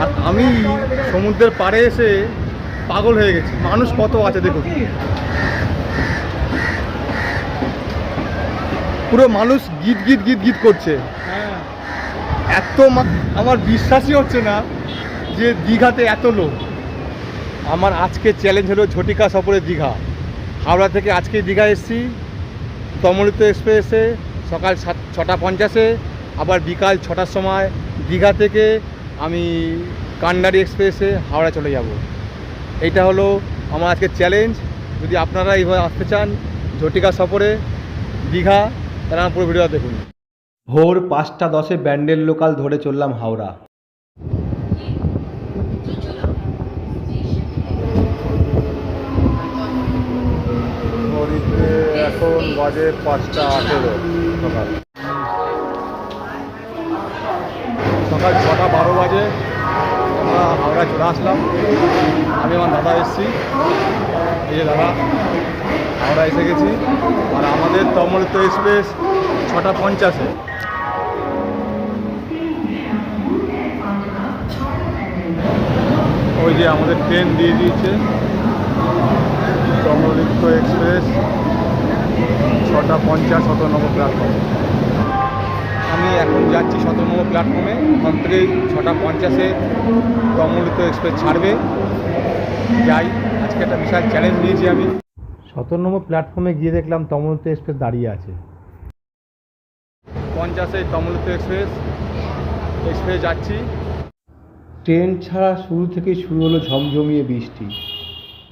আর আমি সমুদ্রের পাড়ে এসে পাগল হয়ে গেছি। মানুষ কত আছে দেখুন। পুরো মানুষ গীত গীত গীত গীত করছে। এত মা- আমার বিশ্বাসই হচ্ছে না যে দীঘাতে এত লোক। আমার আজকে চ্যালেঞ্জ হলো ঝটিকা সফরে দীঘা। হাওড়া থেকে আজকে দীঘা এসেছি। তমলিত এক্সপ্রেসে সকাল সাত ছটা পঞ্চাশে আবার বিকাল ছটার সময় দীঘা থেকে আমি কান্ডারি এক্সপ্রেসে হাওড়া চলে যাব। এইটা হলো আমার আজকে চ্যালেঞ্জ যদি আপনারা এইভাবে আসতে চান ঝটিকা সফরে দীঘা তাহলে আমার পুরো ভিডিওটা দেখুন। ভোর পাঁচটা দশে ব্যান্ডেল লোকাল ধরে চললাম হাওড়া। এখন বাজে পাঁচটা আঠেরো সকাল। সকাল ছটা বারো বাজে। আমরা হাওড়া চলে আসলাম। আমি আমার দাদা এসেছি। এই যে দাদা, হাওড়া এসে গেছি। আর আমাদের তমলিত এক্সপ্রেস ছটা পঞ্চাশে। ওই যে আমাদের ট্রেন দিয়ে দিয়েছে। তমলিত এক্সপ্রেস ছটা পঞ্চাশ শত নম্বর প্ল্যাটফর্ম। আমি এখন যাচ্ছি শত নম্বর প্ল্যাটফর্মে ওখান থেকে ছটা পঞ্চাশে তমলিত এক্সপ্রেস ছাড়বে। যাই আজকে একটা বিশাল চ্যালেঞ্জ নিয়েছি আমি। সতেরো নম্বর প্ল্যাটফর্মে গিয়ে দেখলাম তমলিত এক্সপ্রেস দাঁড়িয়ে আছে। পঞ্চাশে তমলিত এক্সপ্রেস এক্সপ্রেস যাচ্ছি। ট্রেন ছাড়া শুরু থেকেই শুরু হলো ঝমঝমিয়ে বৃষ্টি।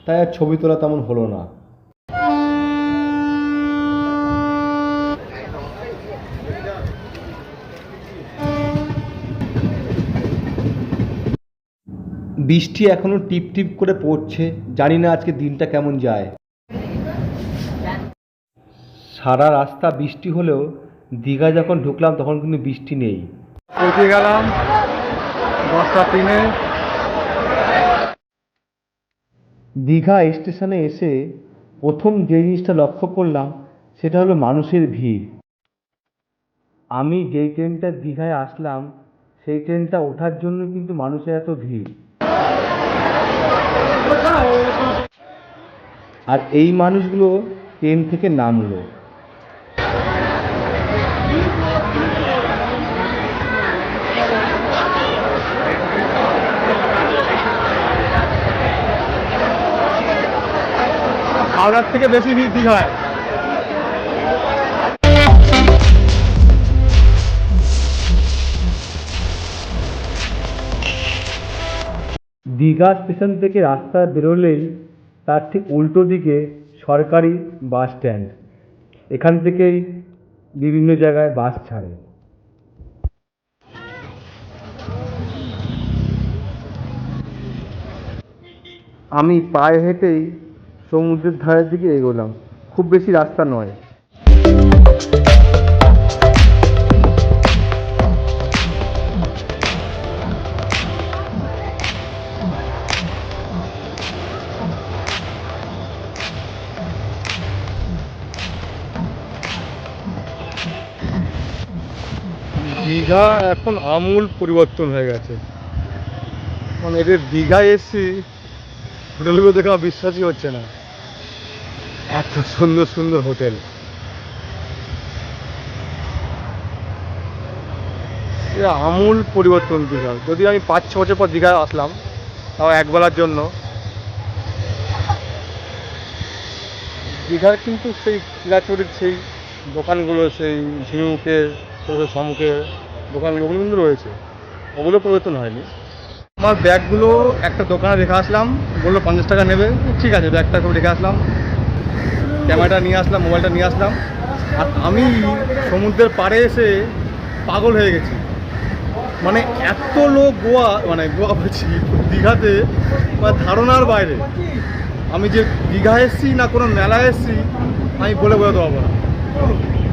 তাই আর ছবি তোলা তেমন হলো না। বৃষ্টি এখনও টিপ টিপ করে পড়ছে। জানি না আজকে দিনটা কেমন যায়। সারা রাস্তা বৃষ্টি হলেও দীঘা যখন ঢুকলাম তখন কিন্তু বৃষ্টি নেই। পৌঁছে গেলাম দশটা তিনে। দীঘা স্টেশনে এসে প্রথম যে জিনিসটা লক্ষ্য করলাম সেটা হলো মানুষের ভিড়। আমি যেই ট্রেনটা দীঘায় আসলাম সেই ট্রেনটা ওঠার জন্য কিন্তু মানুষের এত ভিড়। আর এই মানুষগুলো ট্রেন থেকে নামলো। হাওড়ার থেকে বেশি ভিড় দীঘায় দীঘা স্টেশন থেকে রাস্তা বেরোলেই তার ঠিক উল্টো দিকে সরকারি বাস স্ট্যান্ড। এখান থেকেই বিভিন্ন জায়গায় বাস ছাড়ে। আমি পায়ে হেঁটেই সমুদ্রের ধারের দিকে এগোলাম। খুব বেশি রাস্তা নয়। দীঘা এখন আমূল পরিবর্তন হয়ে গেছে। মানে এদের দীঘায় এসছি হোটেলগুলো দেখে আমার বিশ্বাসই হচ্ছে না। এত সুন্দর সুন্দর হোটেল। এ আমূল পরিবর্তন দীঘা। যদি আমি পাঁচ, ছ বছর পর দীঘায় আসলাম, তাও একবেলার জন্য। দীঘার কিন্তু সেই চিরাচরিত সেই দোকানগুলো, সেই ঝিনুকের সম্মুখে ওগুলো কিন্তু রয়েছে। ওগুলো পরিবর্তন হয়নি। আমার ব্যাগগুলো একটা দোকানে রেখে আসলাম। বলল, পঞ্চাশ টাকা নেবে। ঠিক আছে, ব্যাগটা সব রেখে আসলাম। ক্যামেরাটা নিয়ে আসলাম, মোবাইলটা নিয়ে আসলাম। আর আমি সমুদ্রের পাড়ে এসে পাগল হয়ে গেছি। মানে এত লোক গোয়া মানে গোয়া বলছি, দীঘাতে মানে ধারণার বাইরে। আমি যে দীঘা এসেছি না কোনো মেলা এসেছি, আমি বলে বোঝাতে পারব না।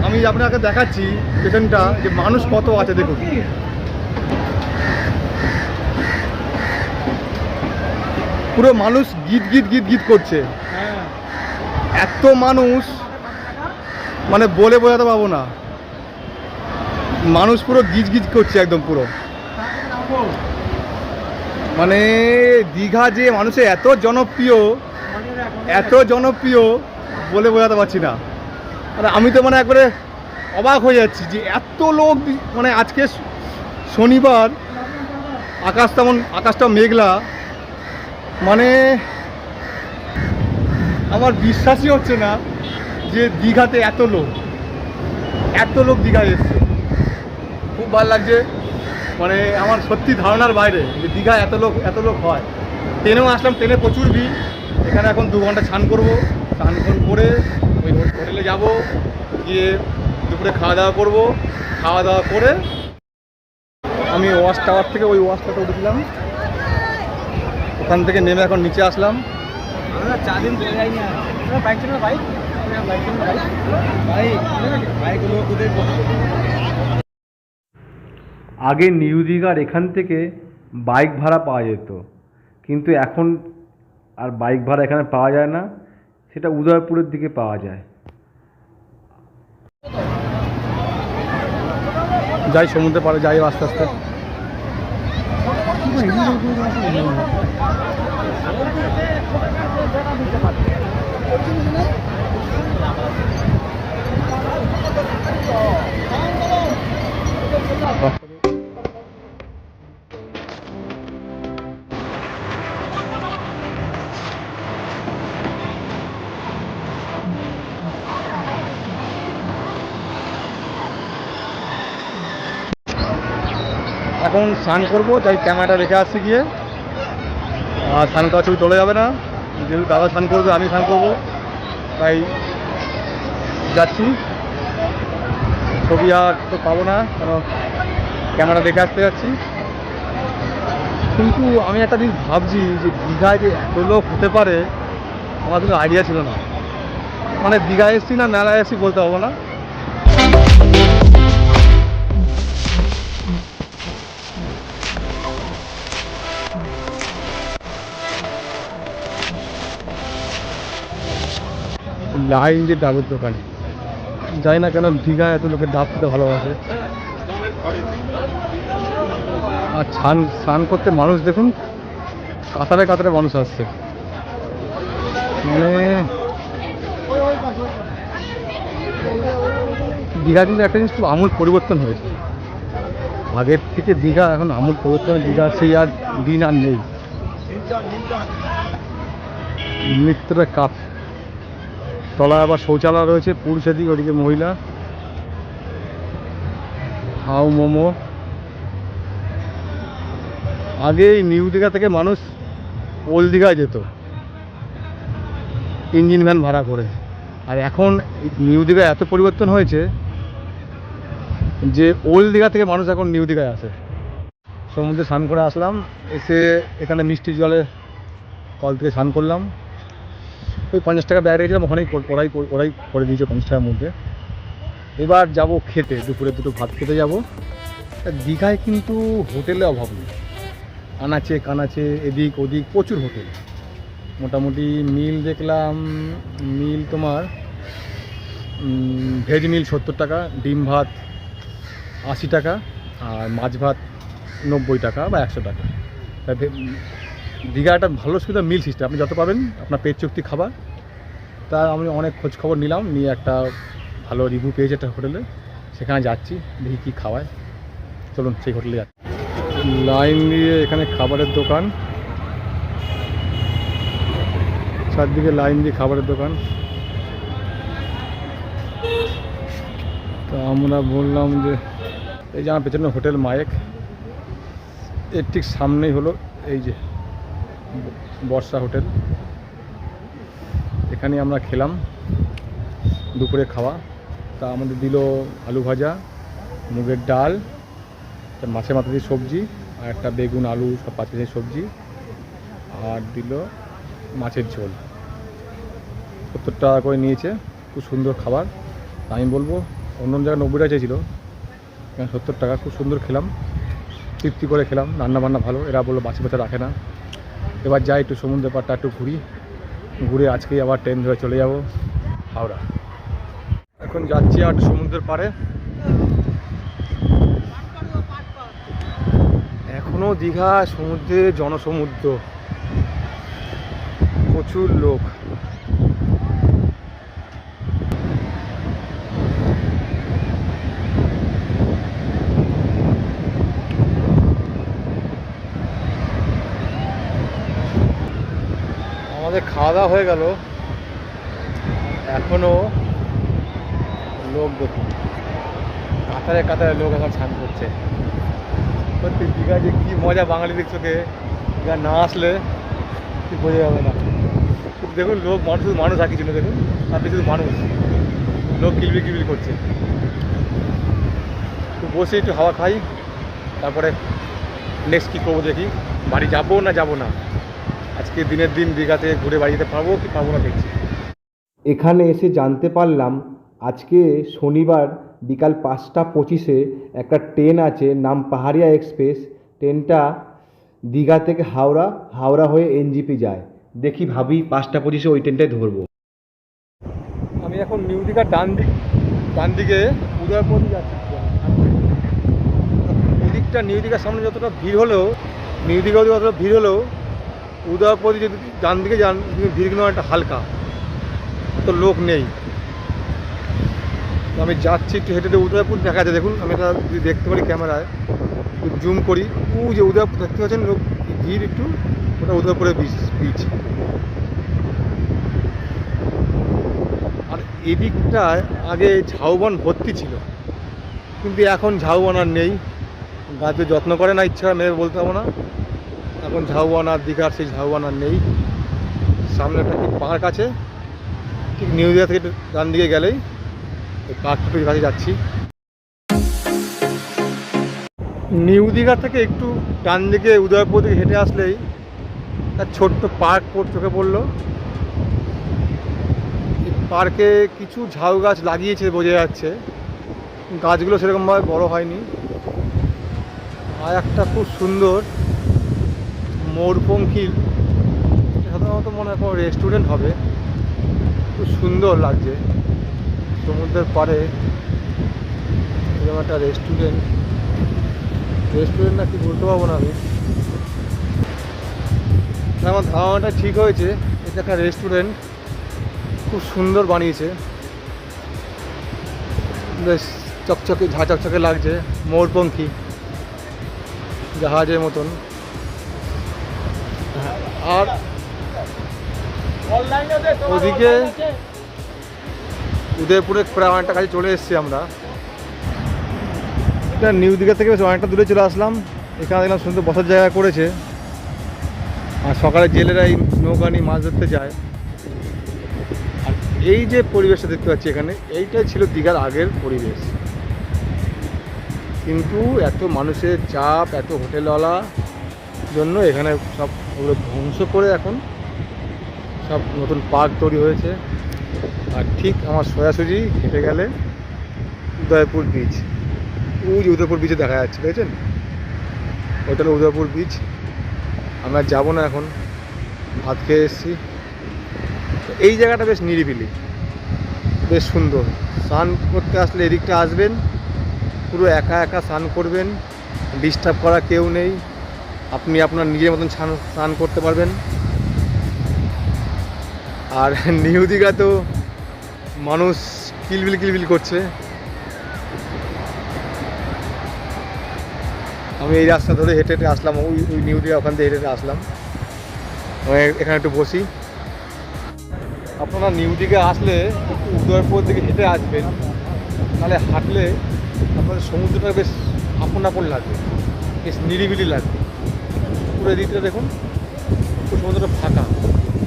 আমি আপনাকে দেখাচ্ছি স্টেশনটা, যে মানুষ কত আছে দেখুন। পুরো মানুষ গীত গীত গীত গীত করছে। এত মানুষ মানে বলে বোঝাতে পারব না। মানুষ পুরো গিজ গিজ করছে একদম পুরো। মানে দীঘা যে মানুষের এত জনপ্রিয় এত জনপ্রিয়, বলে বোঝাতে পারছি না। মানে আমি তো মানে একবারে অবাক হয়ে যাচ্ছি যে এত লোক মানে আজকে শনিবার আকাশ তেমন আকাশটা মেঘলা। মানে আমার বিশ্বাসই হচ্ছে না যে দীঘাতে এত লোক। এত লোক দীঘায় এসছে। খুব ভালো লাগছে। মানে আমার সত্যি ধারণার বাইরে যে দীঘা এত লোক এত লোক হয়। ট্রেনেও আসলাম, ট্রেনে প্রচুর ভিড়। এখানে এখন দু ঘণ্টা স্নান করব। স্নান করে ওই হোটেলে যাব গিয়ে দুপুরে খাওয়া দাওয়া করব। খাওয়া দাওয়া করে আমি ওয়াশ টাওয়ার থেকে ওই ওয়াশটাতে উঠেছিলাম। ওখান থেকে নেমে এখন নিচে আসলাম। আগে নিউ দীঘার এখান থেকে বাইক ভাড়া পাওয়া যেত। কিন্তু এখন আর বাইক ভাড়া এখানে পাওয়া যায় না। সেটা উদয়পুরের দিকে পাওয়া যায়। যাই সমুদ্রে পারে যাই আস্তে আস্তে। এখন স্নান করব, তাই ক্যামেরাটা রেখে আসছি গিয়ে। আর স্নান করা ছবি তোলা যাবে না। যেহেতু দাদা স্নান করবে, আমি স্নান করব। তাই যাচ্ছি। ছবি আর তো পাবো না, কারণ ক্যামেরা রেখে আসতে যাচ্ছি। কিন্তু আমি একটা জিনিস ভাবছি যে দীঘায় যে এত লোক হতে পারে, আমার কিন্তু আইডিয়া ছিল না। মানে দীঘায় এসছি না, মেলায় এসছি বলতে পারব না। লাইন যে ডাবের দোকানে। জানি না কেন দীঘা এত লোকে ডাব খেতে ভালোবাসে। আর স্নান স্নান করতে মানুষ দেখুন, কাতারে কাতারে মানুষ আসছে। মানে দীঘা কিন্তু একটা জিনিস খুব আমূল পরিবর্তন হয়েছে। আগের থেকে দীঘা, এখন আমূল পরিবর্তন, দীঘা সেই আর দিন আর নেই। নৃত্যটা কাপ। তলায় আবার শৌচালয় রয়েছে পুরুষের দিকে ওদিকে মহিলা। হাউ মোমো। আগে নিউ দীঘা থেকে মানুষ ওল্ড দীঘায় যেত। ইঞ্জিন ভ্যান ভাড়া করে। আর এখন নিউ দীঘায় এত পরিবর্তন হয়েছে যে ওল্ড দীঘা থেকে মানুষ এখন নিউ দীঘায় আসে। সমুদ্রে স্নান করে আসলাম, এসে এখানে মিষ্টি জলে কল থেকে স্নান করলাম। ওই পঞ্চাশ টাকা ব্যয় রেখেছিলাম, ওখানেই ওরাই ওরাই করে দিয়েছে পঞ্চাশ টাকার মধ্যে। এবার যাব খেতে, দুপুরে দুটো ভাত খেতে যাব। দীঘায় কিন্তু হোটেলে অভাব নেই। আনাচে, কানাচে, এদিক ওদিক প্রচুর হোটেল। মোটামুটি মিল দেখলাম, মিল তোমার ভেজ মিল সত্তর টাকা, ডিম ভাত আশি টাকা, আর মাছ ভাত নব্বই টাকা বা একশো টাকা। দীঘা একটা ভালো সুবিধা মিল সিস্টেম আপনি যত পাবেন, আপনার পেট চুক্তি খাবার। তা আমি অনেক খোঁজ খবর নিলাম, নিয়ে একটা ভালো রিভিউ পেয়েছে একটা হোটেলে সেখানে যাচ্ছি, দেখি কী খাওয়ায়। চলুন সেই হোটেলে যাচ্ছি। লাইন দিয়ে এখানে খাবারের দোকান। চারদিকে লাইন দিয়ে খাবারের দোকান। তো আমরা বললাম যে, এই যে আমার পেছনে হোটেল মায়েক। এর ঠিক সামনেই হলো এই যে বর্ষা হোটেল এখানে আমরা খেলাম দুপুরে খাওয়া। তা আমাদের দিল আলু ভাজা, মুগের ডাল মাছের মাথা দিয়ে সবজি, আর একটা বেগুন, আলু, সব পাঁচ কেজি সবজি, আর দিল মাছের ঝোল। সত্তর টাকা করে নিয়েছে, খুব সুন্দর খাবার। আমি বলব, অন্য অন্য জায়গায় নব্বই টাকা চেয়েছিল, এখানে সত্তর টাকা, খুব সুন্দর খেলাম। তৃপ্তি করে খেলাম রান্না বান্না ভালো, এরা বলল বাসি ব্যথা রাখে না। এবার যাই একটু সমুদ্রের পাড়টা একটু ঘুরি। ঘুরে আজকেই আবার ট্রেন ধরে চলে যাব। হাওড়া। এখন যাচ্ছি আর সমুদ্রের পাড়ে। এখনও দীঘা, সমুদ্রে, জনসমুদ্র। প্রচুর লোক। আমাদের খাওয়া দাওয়া হয়ে গেল। এখনও লোক দেখুন কাতারে কাতারে লোক এখন স্নান করছে। সত্যি, দীঘা যে কী মজা বাঙালিদের চোখে। দীঘা না আসলে কি বোঝা যাবে না। দেখুন, লোক মানুষ, শুধু মানুষ আর কিছু দেখুন। আপনি শুধু মানুষ। লোক কিলবিল কিলবিল করছে। একটু বসে একটু হাওয়া খাই। তারপরে নেক্সট কী করব দেখি। বাড়ি যাব না যাব না? আজকে দিনের দিন দীঘাতে ঘুরে বাড়ি যেতে পারব কি পারব না দেখছি। এখানে এসে জানতে পারলাম আজকে শনিবার বিকাল পাঁচটা পঁচিশে একটা ট্রেন আছে নাম পাহাড়িয়া এক্সপ্রেস। ট্রেনটা দীঘা থেকে হাওড়া হাওড়া হয়ে এনজিপি যায়। দেখি ভাবি পাঁচটা পঁচিশে ওই ট্রেনটাই ধরবো। আমি এখন নিউ দীঘার ডান দিক ডান দিকে উদয়পুর যাচ্ছি। ওদিকটা নিউ দীঘার সামনে যতটা ভিড় হলেও নিউ দীঘা অতটা ভিড় হলেও উদয়পুর যদি ডান দিকে যান, কিন্তু একটা হালকা। তো লোক নেই। আমি যাচ্ছি একটু হেঁটে হেঁটে উদয়পুর দেখা যায় দেখুন, আমি এটা যদি দেখতে পারি ক্যামেরায় জুম করি। ও যে উদয়পুর, দেখতে পাচ্ছেন লোক, ভিড় একটু, ওটা উদয়পুরের বিচ বিচ আর এদিকটায় আগে ঝাউবন ভর্তি ছিল। কিন্তু এখন ঝাউবন আর নেই। গাছে যত্ন করে না, ইচ্ছা মেয়ে বলতে পারব না। এখন ঝাউবন আর দীঘার সেই ঝাউবন আর নেই। সামনে একটা কি পার্ক আছে? ঠিক নিউ দীঘা থেকে ডান দিকে গেলেই ওই পার্কটুকুর কাছে যাচ্ছি। নিউ দীঘা থেকে একটু ডান দিকে উদয়পুর দিকে হেঁটে আসলেই একটা ছোট্ট পার্ক চোখে পড়ল। পার্কে কিছু ঝাউ গাছ লাগিয়েছে বোঝা যাচ্ছে। গাছগুলো সেরকমভাবে বড় হয়নি। আর একটা খুব সুন্দর মোরপঙ্খিল এটা সাধারণত মনে হয় কোনো রেস্টুরেন্ট হবে। খুব সুন্দর লাগছে। সমুদ্রের পাড়ে এরকম একটা রেস্টুরেন্ট রেস্টুরেন্ট না কি বলতে পারব না আমি। আমার ধারণাটা ঠিক হয়েছে, এটা একটা রেস্টুরেন্ট খুব সুন্দর বানিয়েছে। বেশ চকচকে ঝা চকচকে লাগছে, মোরপঙ্খী। জাহাজের মতন। আর ওদিকে উদয়পুরে প্রায় অনেকটা কাছে চলে এসেছি আমরা। এটা নিউ দীঘা থেকে অনেকটা দূরে চলে আসলাম। এখানে দেখলাম সুন্দর বসার জায়গা করেছে। আর সকালে জেলেরা এই নৌকা নিয়ে মাছ ধরতে যায়। আর এই যে পরিবেশটা দেখতে পাচ্ছি এখানে, এইটাই ছিল দীঘার আগের পরিবেশ। কিন্তু এত মানুষের চাপ, এত হোটেলওয়ালা জন্য এখানে সব ওগুলো ধ্বংস করে এখন সব নতুন পার্ক তৈরি হয়েছে। আর ঠিক আমার সোজাসুজি হেঁটে গেলে উদয়পুর বিচ ওই যে উদয়পুর বিচে দেখা যাচ্ছে, দেখেছেন? ওইটা হলো উদয়পুর বিচ আমরা যাব না এখন, ভাত খেয়ে এসেছি। এই জায়গাটা বেশ নিরিবিলি, বেশ সুন্দর। স্নান করতে আসলে এদিকটা আসবেন, পুরো একা একা স্নান করবেন ডিস্টার্ব করা কেউ নেই। আপনি আপনার নিজের মতন স্নান স্নান করতে পারবেন। আর নিউ দীঘা তো মানুষ কিলবিল কিলবিল করছে। আমি এই রাস্তা ধরে হেঁটে হেঁটে আসলাম, ওই ওই নিউ দীঘা ওখান থেকে হেঁটে আসলাম। আমি এখানে একটু বসি। আপনারা নিউ দীঘা আসলে উদয়পুর দিকে হেঁটে আসবেন তাহলে হাঁটলে আপনাদের সমুদ্রটা বেশ আপন আপন লাগবে, বেশ নিরিবিলি লাগবে। পুরো এদিকটা দেখুন পুরো সমুদ্রটা ফাঁকা।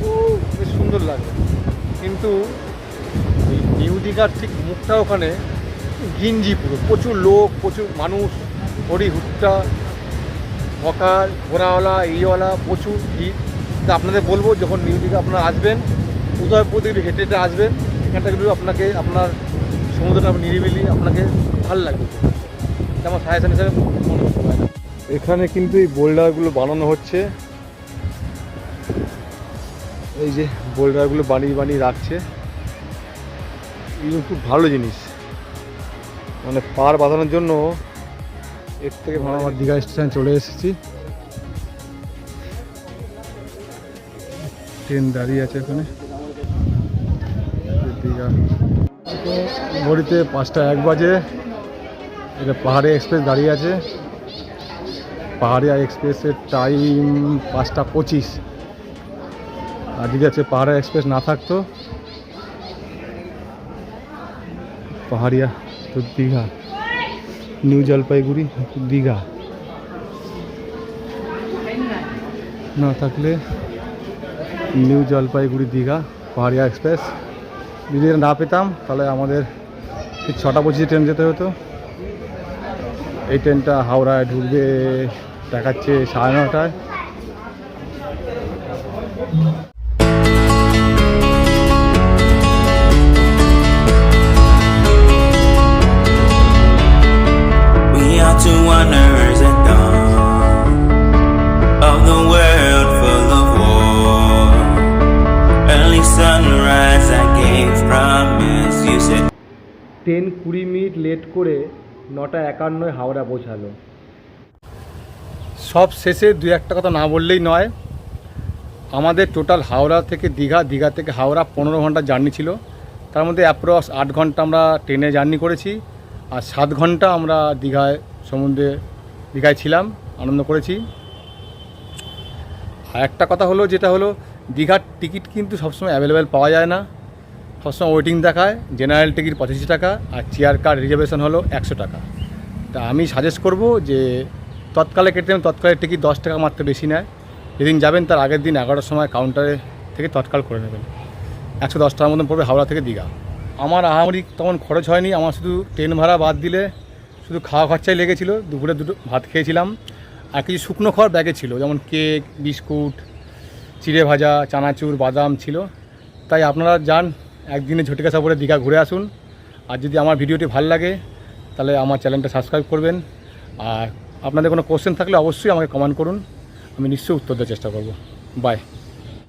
খুব বেশ সুন্দর লাগবে কিন্তু নিউ দীঘার ঠিক মুখটা ওখানে গিঞ্জি পুরো। প্রচুর লোক, প্রচুর মানুষ হরি হুট্টা হকার ঘোড়াওয়ালা, এইওয়ালা, প্রচুর ভিড়। তা আপনাদের বলব, যখন নিউ দীঘা আপনারা আসবেন, উদয়পুর দিকে হেঁটে হেঁটে আসবেন এখানটা কিন্তু আপনাকে আপনার সমুদ্রটা নিরিবিলি, আপনাকে ভালো লাগবে। আমার সাজেশন হিসাবে মনে হয়। এখানে কিন্তু এই বোল্ডারগুলো বানানো হচ্ছে। এই যে বোল্ডারগুলো বানিয়ে বানিয়ে রাখছে। এগুলো খুব ভালো জিনিস। মানে পার বাঁধানোর জন্য এর থেকে ভালো আমার দীঘা স্টেশন চলে এসেছি। ট্রেন দাঁড়িয়ে আছে এখানে। দীঘা। ঘড়িতে পাঁচটা এক বাজে। এটা পাহাড়ে এক্সপ্রেস দাঁড়িয়ে আছে। পাহাড়িয়া এক্সপ্রেসের টাইম পাঁচটা পঁচিশ। আর যদি আছে পাহাড়িয়া এক্সপ্রেস না থাকতো, পাহাড়িয়া তো দীঘা, নিউ জলপাইগুড়ি দীঘা। না থাকলে নিউ জলপাইগুড়ি দীঘা, পাহাড়িয়া এক্সপ্রেস। যদি না পেতাম, তাহলে আমাদের ছটা পঁচিশে ট্রেন যেতে হতো। এই ট্রেনটা হাওড়ায় ঢুকবে দেখাচ্ছে সাড়ে নটায়। ট্রেন কুড়ি মিনিট লেট করে নটা একান্নয় হাওড়া পৌঁছালো। সব শেষে দু একটা কথা না বললেই নয়, আমাদের টোটাল হাওড়া থেকে দীঘা দীঘা থেকে হাওড়া পনেরো ঘণ্টা জার্নি ছিল। তার মধ্যে অ্যাপ্রক্স আট ঘণ্টা আমরা ট্রেনে জার্নি করেছি, আর সাত ঘণ্টা আমরা দীঘায়, সমুদ্রে, দীঘায় ছিলাম, আনন্দ করেছি। আর একটা কথা হলো, যেটা হলো, দীঘার টিকিট কিন্তু সবসময় অ্যাভেলেবেল পাওয়া যায় না। সবসময় ওয়েটিং দেখায় জেনারেল টিকিট পঁচাশি টাকা, আর চেয়ার কার রিজার্ভেশন হলো একশো টাকা। তা আমি সাজেস্ট করব যে তৎকালে কেটে নেবেন তৎকালের টিকিট দশ টাকা মাত্র বেশি নেয়। যেদিন যাবেন তার আগের দিন এগারোটার সময় কাউন্টারে থেকে তৎকাল করে নেবেন। একশো দশ টাকার মতন পড়বে হাওড়া থেকে দীঘা। আমার আহামরি তখন খরচ হয়নি, আমার শুধু ট্রেন ভাড়া বাদ দিলে শুধু খাওয়া খরচাই লেগেছিলো, দুপুরে দুটো ভাত খেয়েছিলাম। আর কিছু শুকনো খাওয়ার ব্যাগে ছিল, যেমন কেক বিস্কুট চিড়ে ভাজা, চানাচুর, বাদাম ছিল। তাই আপনারা যান একদিনে ঝটিকা সাপড়ে দীঘা ঘুরে আসুন। আর যদি আমার ভিডিওটি ভালো লাগে, তাহলে আমার চ্যানেলটা সাবস্ক্রাইব করবেন। আর আপনাদের কোনো কোশ্চেন থাকলে অবশ্যই আমাকে কমেন্ট করুন। আমি নিশ্চয়ই উত্তর দেওয়ার চেষ্টা করব। বাই